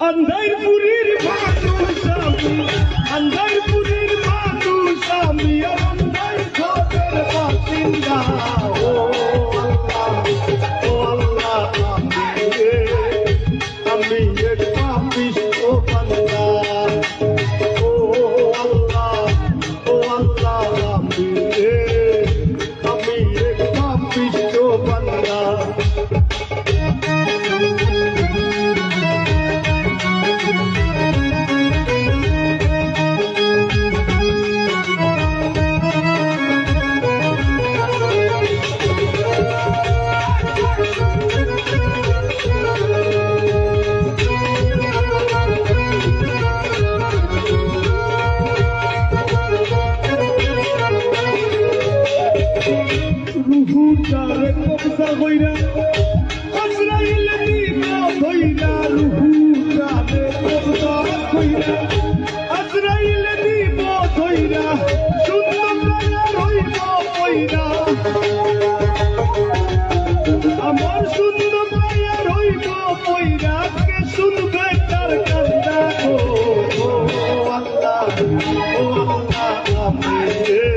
அந்தைபுரீர் பாத்து சாமி அந்தைபுரீர் பாத்து சாமி அந்தை சோதர் பாத்திந்தா ஓ রুহুটারে কবজা কইরা আজরাইল নিয়া ধইরা রুহুটারে কবজা কইরা আজরাইল নিব ধইরা সুন্দর লাগা রইব কইরা আমার সুন্দর লাগা রইব কইরা কে শুনবে তার কান্দা ও আল্লাহ ও আল্লাহ আমি